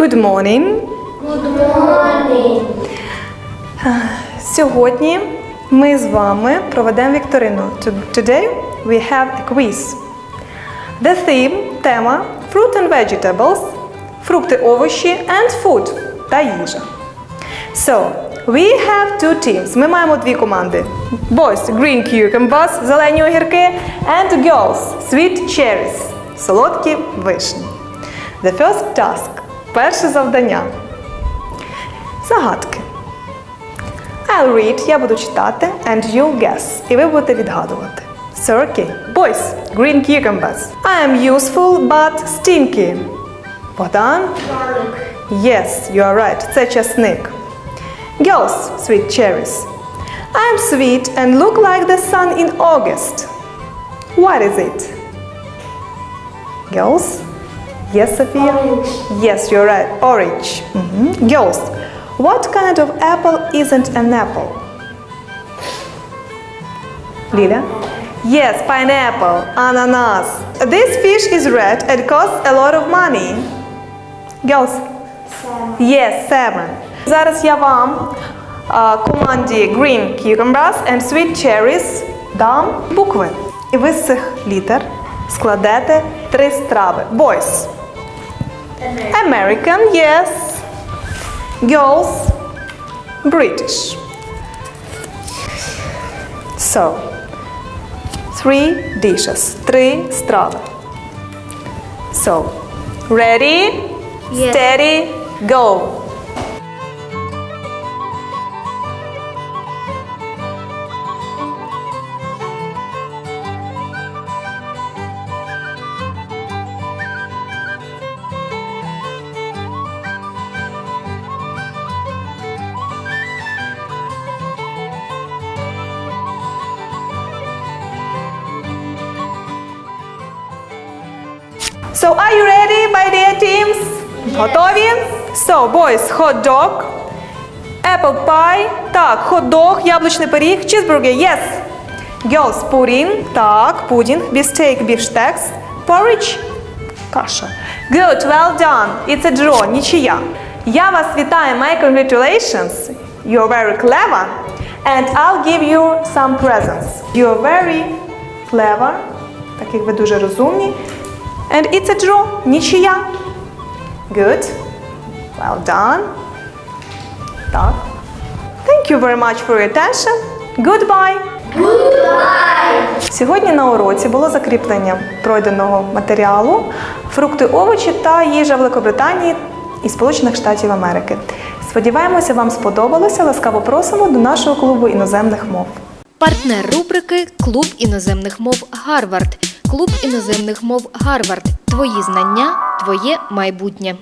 Good morning. Good morning. Сьогодні ми з вами проведемо вікторину. Today we have a quiz. The theme – тема Fruit and vegetables, фрукти, овочі and food та їжа. So, we have two teams. Ми маємо дві команди. Boys – green cucumbers, зелені огірки, and girls – sweet cherries, солодкі вишні. The first task – перше завдання. Загадки. I'll read, я буду читати, and you'll guess. І ви будете відгадувати. So, okay. Boys, green cucumbers. I am useful, but stinky. Богдан? Garlic. Yes, you are right. Це часник. Girls, sweet cherries. I'm sweet and look like the sun in August. What is it? Girls? Yes, Sophia? Orange. Yes, you're right. Orange. Mhm. Girls, what kind of apple isn't an apple? Lila? Yes, pineapple, ananas. This fish is red and costs a lot of money. Girls? Salmon. Yes, salmon. Зараз я вам а, команді Green Cucumbers and Sweet Cherries дам букви. І ви з цих літер складете три страви. Boys. American, yes. Girls, British. So, three dishes, three strada. So, ready, yes. steady, go. So are you ready, my dear teams? Готові? So, boys, hot dog, apple pie, так, hot dog, яблучний пиріг, cheeseburger, yes. Girls, pudding, так, пудінг, beefsteak, бівштекс, porridge, каша. Good, well done. It's a draw, нічия. Я вас вітаю, my congratulations. You're very clever. And I'll give you some presents. You're very clever. Так як ви дуже розумні. And it's a draw. Нічия. Good. Well done. Так. Thank you very much for your attention. Goodbye. Goodbye. Сьогодні на уроці було закріплення пройденого матеріалу фрукти, овочі та їжа Великобританії і Сполучених Штатів Америки. Сподіваємося, вам сподобалося. Ласкаво просимо до нашого клубу іноземних мов. Партнер рубрики Клуб іноземних мов Гарвард. Клуб іноземних мов Гарвард. Твої знання, твоє майбутнє.